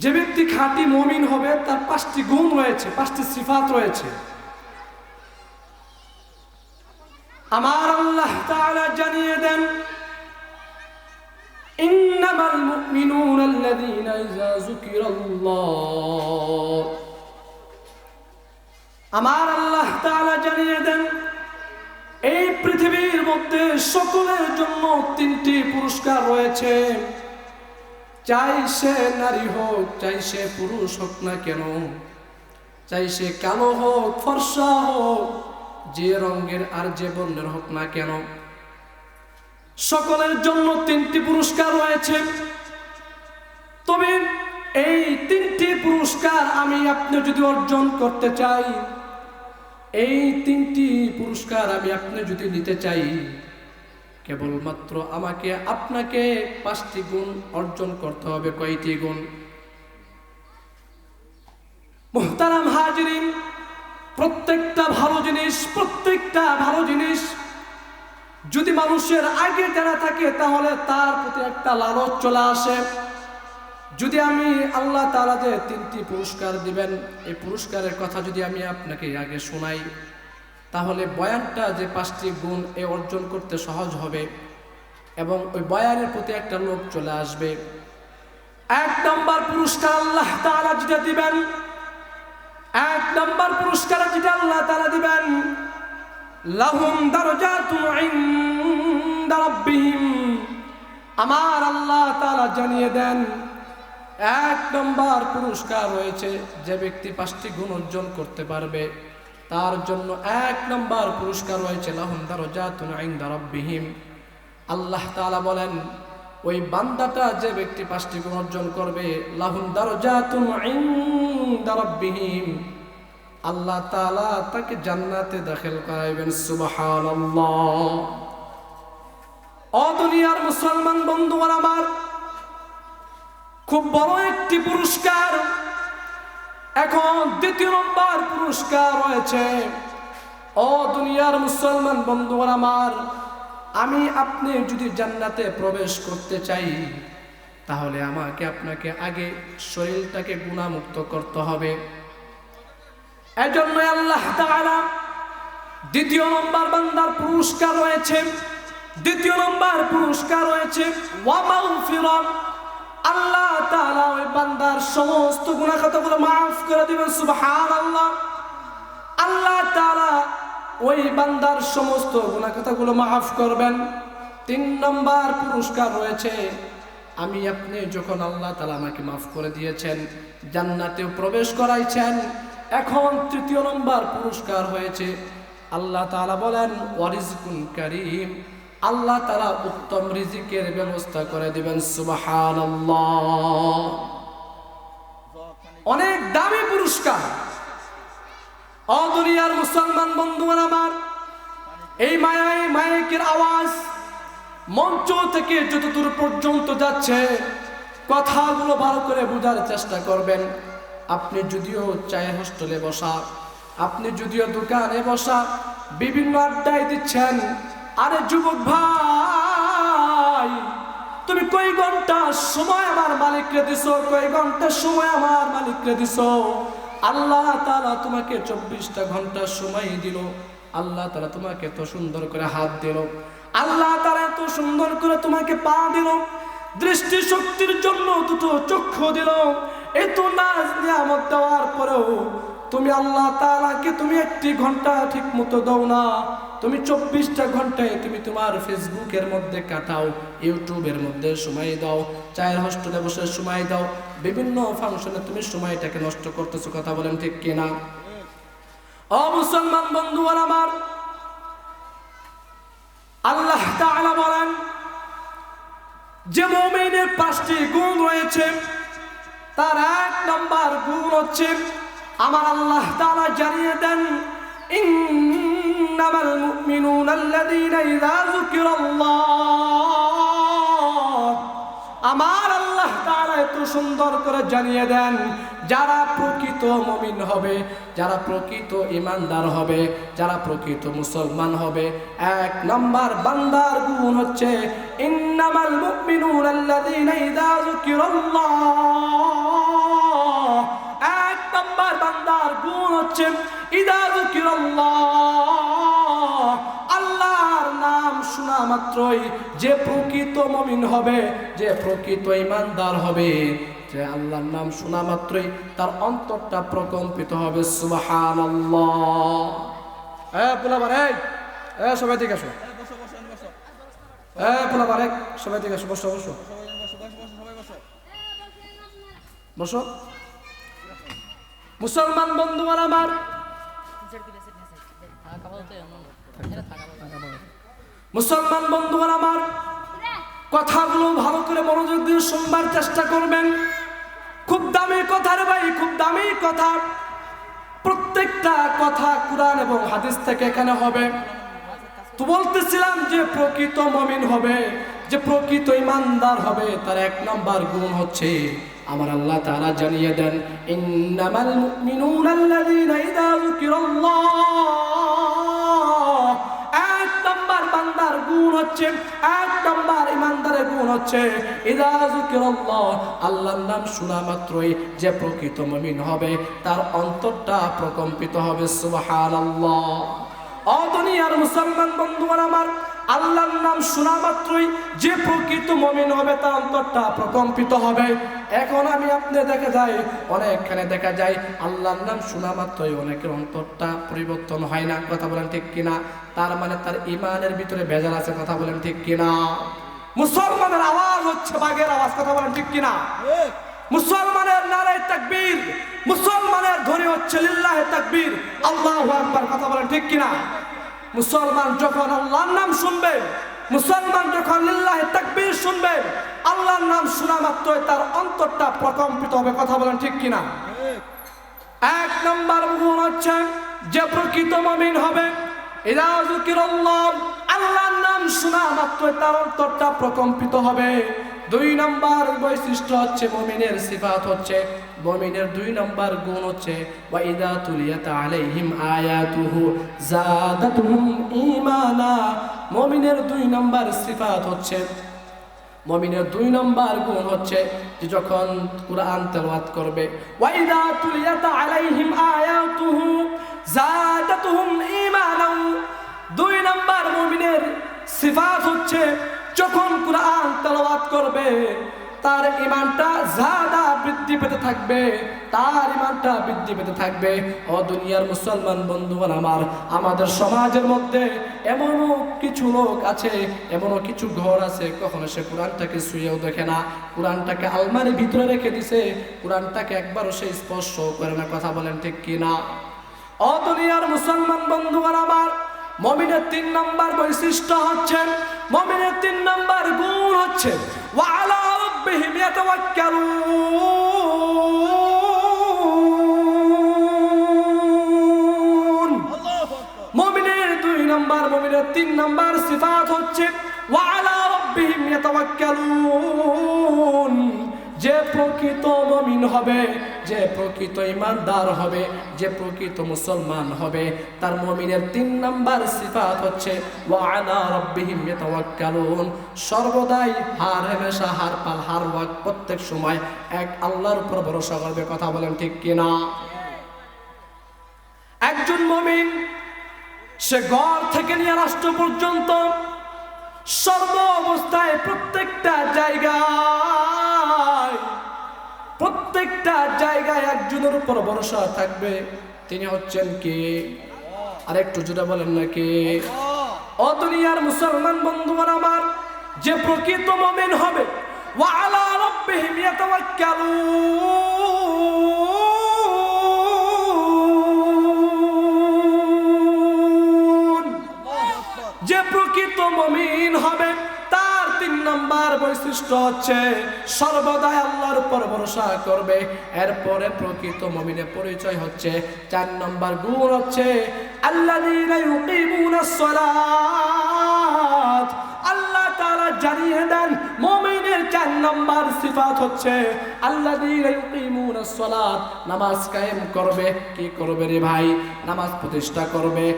যে ব্যক্তি খাঁটি মমিন হবে, তার পাঁচটি গুণ রয়েছে, পাঁচটি সিফাত রয়েছে। আমার আল্লাহ জানিয়ে দেন জানিয়ে দেন, এই পৃথিবীর মধ্যে সকলের জন্য তিনটি পুরস্কার রয়েছে। চাই সে নারী হোক, চাই সে পুরুষ হোক না কেন? চাই সে কালো হোক, ফর্সা হোক, যে রঙের আর যে বর্ণের হোক না কেন? সকলের জন্য তিনটি পুরস্কার রয়েছে। তবে এই তিনটি পুরস্কার আমি আপনি যদি অর্জন করতে চাই, এই তিনটি পুরস্কার আমি আপনি যদি নিতে চাই কেবলমাত্র আমাকে আপনাকে পাঁচটি গুণ অর্জন করতে হবে, কয়টি গুণ? মোহতারাম হাজরিন, প্রত্যেকটা ভালো জিনিস, প্রত্যেকটা ভালো জিনিস যদি মানুষের আগে জানা থাকে তাহলে তার প্রতি একটা লালচ চলে আসে। যদি আমি আল্লাহ যে তিনটি পুরস্কার দিবেন, এই পুরস্কারের কথা যদি আমি আপনাকে আগে শোনাই তাহলে বয়ানটা যে পাঁচটি গুণ এ অর্জন করতে সহজ হবে এবং ওই বয়ানের প্রতি একটা লোক চলে আসবে। এক নম্বর পুরস্কার আল্লাহ তারা যেটা দিবেন, এক নম্বর পুরস্কার যেটা আল্লাহ তারা দিবেন, লাহুম রাব্বিহিম। আমার আল্লাহ তাআলা জানিয়ে দেন, এক নম্বর পুরস্কার রয়েছে যে ব্যক্তি পাঁচটি গুণ অর্জন করতে পারবে। তার জন্য এক নম্বর পুরস্কার রয়েছে, লাহুম দারজাতুন ইনদা রাব্বিহিম। আল্লাহ তাআলা বলেন, ওই বান্দাটা যে ব্যক্তি পাঁচটি গুণ অর্জন করবে, লাহুম দারজাতুন ইনদা রাব্বিহিম। আল্লাহ তাআলা তাকে জান্নাতে দাখিল করাইবেন, সুবহানাল্লাহ। ও দুনিয়ার মুসলমান বন্ধু আমার, খুব বড় একটি পুরস্কার এখন দ্বিতীয় নম্বর পুরস্কার রয়েছে। ও দুনিয়ার মুসলমান বন্ধুগণ আমার, আমি আপনি যদি জান্নাতে প্রবেশ করতে চাই, তাহলে আমাকে আপনাকে আগে শরীরটাকে গুণামুক্ত করতে হবে। এজন্য আল্লাহ তাআলা দ্বিতীয় নম্বর বান্দার পুরস্কার রয়েছে। দ্বিতীয় নম্বর পুরস্কার রয়েছে। ওয়ামাগফিরাত আল্লাহ তাআলা ওই বান্দার সমস্ত গুনাহ খাতাগুলো maaf করে দিবেন, সুবহানাল্লাহ। আল্লাহ তাআলা ওই বান্দার সমস্ত গুনাহ খাতাগুলো maaf করবেন। তিন নম্বর পুরস্কার রয়েছে, আমি আপনি যখন আল্লাহ তাআলা আমাকে মাফ করে দিয়েছেন, জান্নাতেও প্রবেশ করাইছেন, এখন তৃতীয় নম্বর পুরস্কার হয়েছে। আল্লাহ তাআলা বলেন ওয়ারিজকুন কারীম। আল্লাহ তারা উত্তম রিজিকের ব্যবস্থা করে দিবেন সুবাহান অনেক দামি পুরস্কার। অদুনিয়ার মুসলমান বন্ধুগণ আমার, এই মায়ায় মায়কের আওয়াজ মঞ্চ থেকে যতদূর পর্যন্ত যাচ্ছে, কথাগুলো ভালো করে বোঝার চেষ্টা করবেন। আপনি যদিও চায়ের হোস্টেলে বসা, আপনি যদিও দোকানে বসা, বিভিন্ন আড্ডায় দিচ্ছেন আরে যুবক ভাই, তুমি কই ঘণ্টা সময় আমার মালিককে দিছো? কই ঘণ্টা সময় আমার মালিককে দিছো? আল্লাহ তাআলা তোমাকে চব্বিশটা ঘণ্টা সময় দিল। আল্লাহ তাআলা তোমাকে এত সুন্দর করে হাত দিল। আল্লাহ তাআলা এত সুন্দর করে তোমাকে পা দিল। দৃষ্টি শক্তির জন্য দুটো চক্ষু দিল। এত নাচ নিয়ামত দেওয়ার পরেও তুমি আল্লাহ তাআলাকে তুমি একটি ঘণ্টা ঠিক মতো দাও না। তুমি চব্বিশটা ঘন্টায় তুমি তোমার ফেসবুকের মধ্যে কাটাও, ইউটিউবের মধ্যে সময় দাও, চায়ের হস্টেলে বসে সময় দাও, বিভিন্ন ফাংশনে তুমি সময়টাকে নষ্ট করতেছো, কথা বলেন ঠিক কিনা? ও মুসলমান বন্ধু আমার, আল্লাহ তাআলা বলেন, যে মুমিনের পাঁচটি গুণ রয়েছে, তার এক নম্বর গুণ হচ্ছে, আমার আল্লাহ তাআলা জানিয়ে দেন إنما المؤمنون الذين إذا ذكر الله, আমার আল্লাহ তারা এত সুন্দর করে জানিয়ে দেন, যারা প্রকৃত মমিন হবে, যারা প্রকৃত ইমানদার হবে, যারা প্রকৃত মুসলমান হবে। এক নম্বর বান্দার গুণ হচ্ছে, ইন্নামাল মুমিনুন আল্লাযীনা ইযা যুকিরাল্লাহ। এক নম্বর বান্দার গুণ হচ্ছে, ইযা যুকিরাল্লাহ। মাত্রই যে প্রকৃত মমিন হবে যে প্রকৃত ইমানদার হবে যে আল্লাহর নাম শোনা মাত্রই তার অন্তরটা প্রকম্পিত হবে। সুবাহান পোলাবার এই সবাই ঠিক আসো। হ্যাঁ পোলাবার এক সবাই ঠিক আসো বসো বসো। বসো। মুসলমান বন্ধুগণ আমার। মুসলমান বন্ধুগণ আমার, কথাগুলো ভালো করে মনোযোগ দিয়ে শুনবার চেষ্টা করবেন। খুব দামি কথা রে ভাই, খুব দামি কথা। প্রত্যেকটা কথা কোরআন এবং হাদিস থেকে এখানে হবে। তো বলতেছিলাম যে প্রকৃত মমিন হবে, যে প্রকৃত ইমানদার হবে, তার এক নম্বর গুণ হচ্ছে আমার আল্লাহ তাআলা জানিয়ে দেন, ইন্নামাল মুমিনুনা আল্লাযীনা ইযা যুকিরাল্লাহ। গুণ হচ্ছে, এক নম্বর ইমানদারের গুণ হচ্ছে আল্লাহর নাম শোনা মাত্রই যে প্রকৃত মুমিন হবে, তার অন্তরটা প্রকম্পিত হবে, সুবহানাল্লাহ। আর মুসলমান বন্ধুরা আমার আল্লাহর নাম শোনা মাত্রই যে প্রকৃত মমিন হবে তার অন্তরটা প্রকম্পিত হবে। এখন আমি আপনি দেখা যায় অনেকখানে দেখা যায় আল্লাহর নাম শোনা মাত্রই অনেকের অন্তরটা পরিবর্তন হয় না। কথা বলেন ঠিক কিনা? তার মানে তার ইমানের ভিতরে ভেজাল আছে, কথা বলেন ঠিক কিনা? মুসলমানের আওয়াজ হচ্ছে বাঘের আওয়াজ, কথা বলেন ঠিক কিনা? মুসলমানের নারায় তাকবীর, মুসলমানের ধ্বনি হচ্ছে লিল্লাহে তাকবীর। আল্লাহু আকবার, কথা বলেন ঠিক কিনা? মুসলমান যখন আল্লাহর নাম শুনবে মুসলমান যখন লিল্লাহে তাকবীর শুনবে আল্লাহর নাম শোনা মাত্রই তার অন্তরটা প্রকম্পিত হবে, কথা বলেন ঠিক কিনা? এক নম্বর গুণ হচ্ছে যে প্রকৃত মমিন হবে আল্লাহর নাম শোনা মাত্রই তার অন্তরটা প্রকম্পিত হবে। দুই নম্বর বৈশিষ্ট্য হচ্ছে মমিনের সিফাত হচ্ছে, মমিনের দুই নম্বর গুণ হচ্ছে, ওয়াইদা তুলিয়াত আলাইহিম আয়াতুহু জাদাতুহুম ঈমানা। মমিনের দুই নম্বর সিফাত হচ্ছে, মমিনের দুই নম্বর গুণ হচ্ছে যে যখন কোরআন তেলাওয়াত করবে, ওয়াইদা তুলিয়াত আলাইহিম আয়াতুহু জাদাতুহুম ঈমানাও। দুই নম্বর মুমিনের সিফাত হচ্ছে যখন কোরআন তেলাওয়াত করবে, তার ইমানটা জাদা বৃদ্ধি পেতে থাকবে, তার ইমানটা বৃদ্ধি পেতে থাকবে। ও দুনিয়ার মুসলমান বন্ধুগণ আমার, আমাদের সমাজের মধ্যে এমনও কিছু লোক আছে, এমনও কিছু ঘর আছে, কখনো সে কোরআনটাকে শুয়েও দেখে না। কোরআনটাকে আলমারির ভিতরে রেখে দিছে, কোরআনটাকে একবারও সে স্পর্শ করে না। কথা বলেন ঠিক কি না ও দুনিয়ার মুসলমান বন্ধুগণ আমার, মমিনের তিন নম্বর বৈশিষ্ট্য হচ্ছে মমিনের তিন নম্বর গুণ হচ্ছে মমিনের দুই নম্বর মমিনের তিন নম্বর সিফাত হচ্ছে যে প্রকৃত মমিন হবে যে প্রকৃত ইমানদার হবে, যে প্রকৃত মুসলমান হবে, তার মমিনের তিন নাম্বার সিফাত হচ্ছে সর্বদাই হার হেমেশা, হার পাল, হার ওয়াক প্রত্যেক সময় এক আল্লাহর উপর ভরসা করবে, কথা বলেন ঠিক কিনা? একজন মমিন, সে ঘর থেকে নিয়ে রাষ্ট্র পর্যন্ত সর্ব অবস্থায় প্রত্যেকটা জায়গায় প্রত্যেকটা জায়গায় একজনের উপর ভরসা থাকবে। তিনি হচ্ছেন কে? আর একটু জোরে বলেন না ও দুনিয়ার মুসলমান বন্ধুগণ আমার, যে প্রকৃত মমিন হবে ওয়ালা রাব্বিহিম ইয়াতাওয়াক্কালুন। বৈশিষ্ট্য হচ্ছে, সর্বদাই আল্লাহর উপর ভরসা করবে। এরপরে প্রকৃত মমিনের পরিচয় হচ্ছে, চার নম্বর গুণ হচ্ছে, আল্লাযীনা আল্লাহ তাআলা জানিয়ে দেন, মুমিনের চার নম্বর সিফাত হচ্ছে সালাত, নামাজ কায়েম করবে। কি করবে রে ভাই? নামাজ প্রতিষ্ঠা করবে।